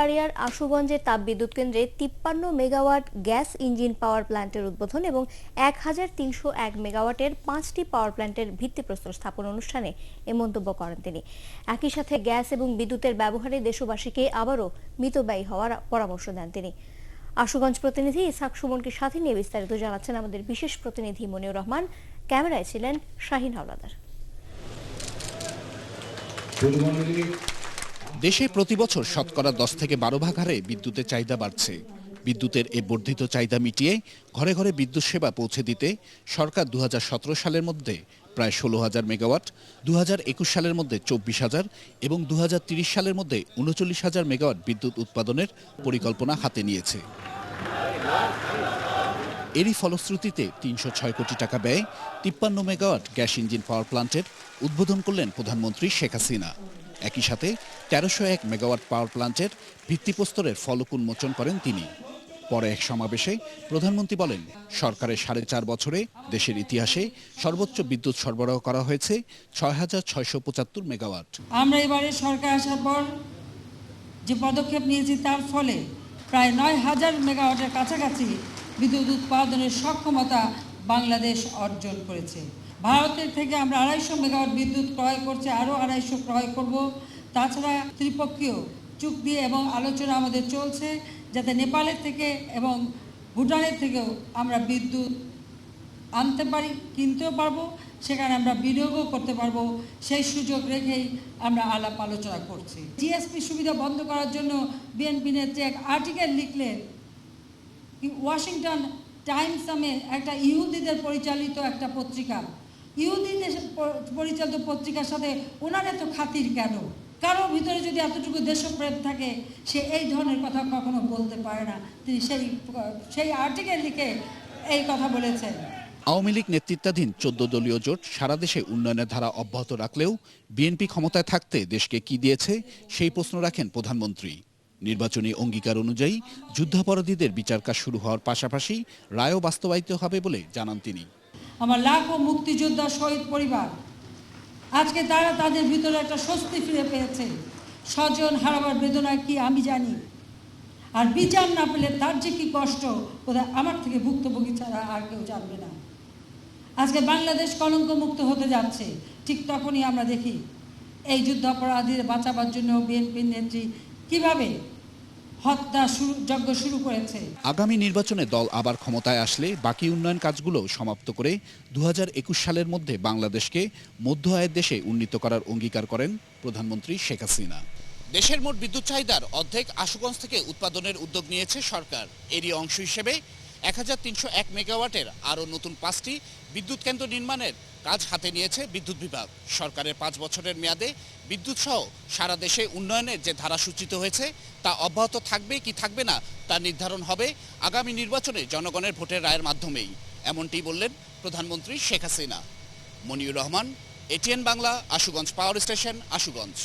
ব্রাহ্মণবাড়িয়ার আশুগঞ্জের তাপবিদ্যুৎ কেন্দ্রে তিপ্পান্ন মেগাওয়াট গ্যাস ইঞ্জিন পাওয়ার প্ল্যান্টের উদ্বোধন এবং এক হাজার তিনশো এক মেগাওয়াটের পাঁচটি পাওয়ার প্ল্যান্টের ভিত্তিপ্রস্তর স্থাপন অনুষ্ঠানে এ মন্তব্য করেন তিনি। একই সাথে গ্যাস এবং বিদ্যুতের ব্যবহারে দেশবাসীকে আবারও মিতব্যয়ী হওয়ার পরামর্শ দেন তিনি। আশুগঞ্জ প্রতিনিধি ইসহাক সুমনকে সাথে নিয়ে বিস্তারিত জানাচ্ছেন আমাদের বিশেষ প্রতিনিধি মনিউর রহমান। ক্যামেরায় ছিলেন শাহিন হাওলাদার। দেশে প্রতি বছর শতকরা দশ থেকে বারো ভাগ হারে বিদ্যুতের চাহিদা বাড়ছে। বিদ্যুতের এ বর্ধিত চাহিদা মিটিয়ে ঘরে ঘরে বিদ্যুৎ সেবা পৌঁছে দিতে সরকার দুহাজার সতেরো সালের মধ্যে প্রায় ষোলো হাজার মেগাওয়াট, দুহাজার একুশ সালের মধ্যে চব্বিশ হাজার এবং দু সালের মধ্যে উনচল্লিশ হাজার মেগাওয়াট বিদ্যুৎ উৎপাদনের পরিকল্পনা হাতে নিয়েছে। এরই ফলশ্রুতিতে তিনশো ছয় কোটি টাকা ব্যয়ে তিপ্পান্ন মেগাওয়াট গ্যাস ইঞ্জিন পাওয়ার প্লান্টের উদ্বোধন করলেন প্রধানমন্ত্রী শেখ হাসিনা। একই সাথে তেরোশো এক মেগাওয়াট পাওয়ার প্ল্যান্টের ভিত্তিপ্রস্তরের ফলক উন্মোচন করেন তিনি। পরে এক সমাবেশে প্রধানমন্ত্রী বলেন, সরকারের সাড়ে চার বছরে দেশের ইতিহাসে সর্বোচ্চ বিদ্যুৎ সরবরাহ করা হয়েছে ছয় হাজার ছয়শো পঁচাত্তর মেগাওয়াট। আমরা এবারে সরকার আসার পর যে পদক্ষেপ নিয়েছি তার ফলে প্রায় নয় হাজার মেগাওয়াটের কাছাকাছি বিদ্যুৎ উৎপাদনের সক্ষমতা বাংলাদেশ অর্জন করেছে। ভারতের থেকে আমরা আড়াইশো মেগাওয়াট বিদ্যুৎ ক্রয় করছে, আরও আড়াইশো ক্রয় করব। তাছাড়া ত্রিপক্ষীয় চুক্তি এবং আলোচনা আমাদের চলছে যাতে নেপালের থেকে এবং ভুটানের থেকেও আমরা বিদ্যুৎ আনতে পারি, কিনতেও পারব, সেখানে আমরা বিনিয়োগও করতে পারব, সেই সুযোগ রেখেই আমরা আলাপ আলোচনা করছি। জিএসপি সুবিধা বন্ধ করার জন্য বিএনপি নেত্রী এক আর্টিকেল লিখলেন, ওয়াশিংটন টাইমস নামে একটা ইহুদিদের পরিচালিত একটা পত্রিকা। ইহুদিদের পরিচালিত পত্রিকার সাথে ওনার এত খাতির কেন? কারও ভিতরে যদি এতটুকু দেশপ্রেম থাকে সে এই ধরনের কথা কখনো বলতে পারে না। তিনি সেই সেই আর্টিকেল লিখে এই কথা বলেছেন আওয়ামী লীগ নেতৃত্বাধীন চোদ্দ দলীয় জোট সারা দেশে উন্নয়নের ধারা অব্যাহত রাখলেও বিএনপি ক্ষমতায় থাকতে দেশকে কি দিয়েছে সেই প্রশ্ন রাখেন প্রধানমন্ত্রী। নির্বাচনী অঙ্গীকার অনুযায়ী যুদ্ধাপরাধীদের বিচার কাজ শুরু হওয়ার পাশাপাশি রায়ও বাস্তবায়িত হবে বলে জানান তিনি। আমার লাখো মুক্তিযোদ্ধা শহীদ পরিবার আজকে তারা তাদের ভিতরে একটা স্বস্তি ফিরে পেয়েছে। স্বজন হারাবার বেদনা কি আমি জানি? আর বিচার না পেলে তার যে কি কষ্ট ওদের আমার থেকে ভুক্তভোগী ছাড়া আর কেউ জানবে না। আজকে বাংলাদেশ কলঙ্ক মুক্ত হতে যাচ্ছে। ঠিক তখনই আমরা দেখি, এই যুদ্ধাপরাধীদের বাঁচাবার জন্য বিএনপির নেত্রী কীভাবে হত্যা যজ্ঞ শুরু করেছে। আগামী নির্বাচনে দল আবার ক্ষমতায় আসলে বাকি উন্নয়ন কাজগুলো সমাপ্ত করে দুহাজার একুশ সালের মধ্যে বাংলাদেশকে মধ্য আয়ের দেশে উন্নীত করার অঙ্গীকার করেন প্রধানমন্ত্রী শেখ হাসিনা। দেশের মোট বিদ্যুৎ চাহিদার অর্ধেক আশুগঞ্জ থেকে উৎপাদনের উদ্যোগ নিয়েছে সরকার। এরই অংশ হিসেবে এক হাজার তিনশো এক মেগাওয়াটের আরও নতুন পাঁচটি বিদ্যুৎ কেন্দ্র নির্মাণের কাজ হাতে নিয়েছে বিদ্যুৎ বিভাগ। সরকারের পাঁচ বছরের মেয়াদে বিদ্যুৎ সহ সারা দেশে উন্নয়নের যে ধারা সূচিত হয়েছে, তা অব্যাহত থাকবে কি থাকবে না, তা নির্ধারণ হবে আগামী নির্বাচনে জনগণের ভোটের রায়ের মাধ্যমেই। এমনটি বললেন প্রধানমন্ত্রী Sheikh Hasina. Moniur Rahman, ATN Bangla, Ashuganj power station, Ashuganj.